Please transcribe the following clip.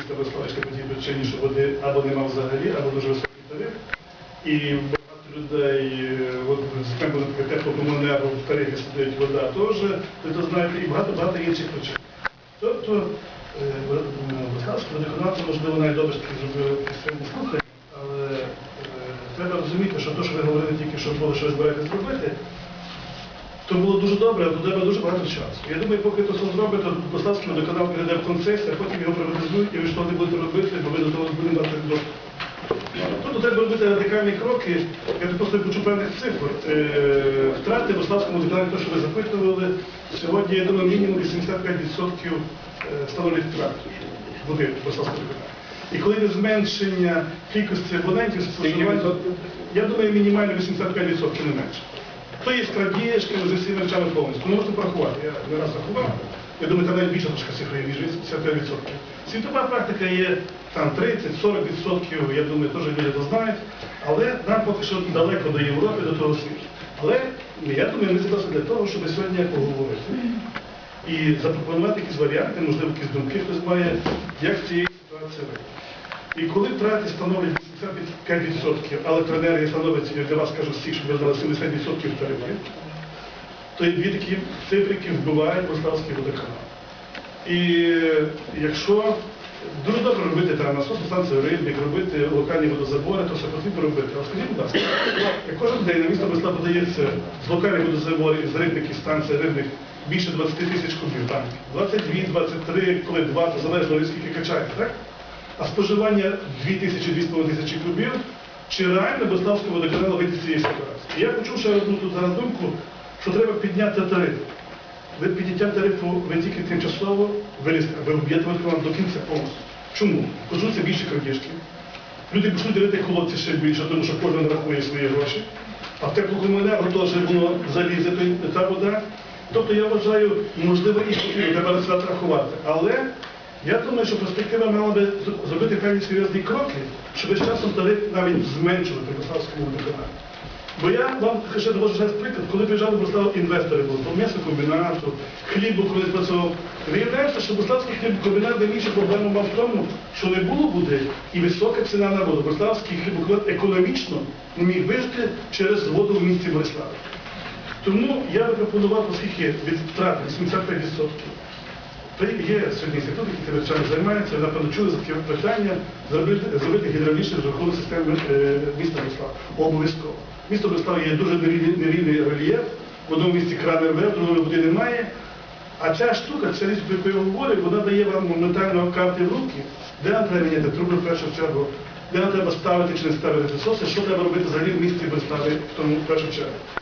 міста Бориславська по тій причині, що води або нема взагалі, або дуже високий тариф. І багато людей, е, от наприклад, теплокомунерго в тарифі сидить вода теж, ви то знаєте, і багато-багато інших причин. Тобто, Бориславська водоканал, можливо, найдобре зробили систему слухань, але е, треба розуміти, що те, що ви говорили тільки, що було, що ви збираєтесь зробити, то було дуже добре, але треба дуже багато часу. Я думаю, поки то все зробить, то Пославський водоканал перейде в концесію, а потім його приватизують, і ви що не будете робити, бо ви до того будемо дати доступ. Тобто треба робити радикальні кроки. Я тут просто почув певних цифр. Е, Втрати в Пославському водоканалі, те, що ви запитували, сьогодні, я думаю, мінімум 85% е, становлять втрати води в Пославському водоканалі. І коли є зменшення кількості абонентів, я думаю, мінімально 85% не менше. То є крадіжки з усіма речами повністю. Ну, можна порахувати. Я не раз рахував. Я думаю, там навіть більша трошка цифра, є, ніж 85%. Світова практика є там 30-40%, я думаю, теж люди то знають. Але нам поки що далеко до Європи, до того світу. Але я думаю, ми зібралися для того, щоб сьогодні поговорити і запропонувати якісь варіанти, можливо, якісь думки хтось має, як з цієї ситуації вийти. І коли втрати становлять 85%, а електроенергія становить, я для вас кажу всіх, щоб ви знали 70% тарифів, то дві такі цифри, які вбивають Полтавський водоканал. І е, якщо дуже добре робити там насосну станцію рибник, робити локальні водозабори, то все потрібно робити. А скажіть, будь ласка, як кожен день на місто Борислав подається з локальних водозаборів, з рибників, станції рибних більше 20 тисяч кубів, там 22, 23, коли 20, залежно від скільки качаєте, так? А споживання 2 тисячі кубів, чи реально Бориславський водоканал вийти цієї ситуації? І я почув ще одну тут зараз думку, що треба підняти тариф. Ви підняттям тарифу ви тільки тимчасово вилізте, ви вб'єте водоканал до кінця повністю. Чому? Почнуться більше крадіжки. Люди почнуть рити колодці ще більше, тому що кожен рахує свої гроші. А в теплокомунерго теж воно залізе та вода. Тобто я вважаю, можливо, і потрібно треба рахувати. Але я думаю, що перспектива мала би зробити певні серйозні кроки, щоб з часом тариф навіть зменшувати в Бориславському водоканалі. Бо я вам ще довожу зараз приклад, коли приїжджали Борислав інвестори були, по м'ясокомбінату, хлібу, коли працював. Виявляється, що Бориславський хлібокомбінат найбільша проблема мав в тому, що не було води і висока ціна на воду. Бориславський хлібокомбінат економічно не міг вижити через воду в місті Бориславі. Тому я би пропонував, оскільки від втрати 85%, є сьогодні інститут, який цим речами займається, напевно, чули за таке питання, зробити, гідравлічну розрахунок системи е, міста Борислава. Обов'язково. Місто Борислав є дуже нерівний, рельєф, в одному місці кран рве, в другому води немає. А ця штука, ця річ, яку вона дає вам моментально карти в руки, де нам треба міняти труби в першу чергу, де нам треба ставити чи не ставити насоси, що треба робити взагалі в місті Бориславі в тому першу чергу.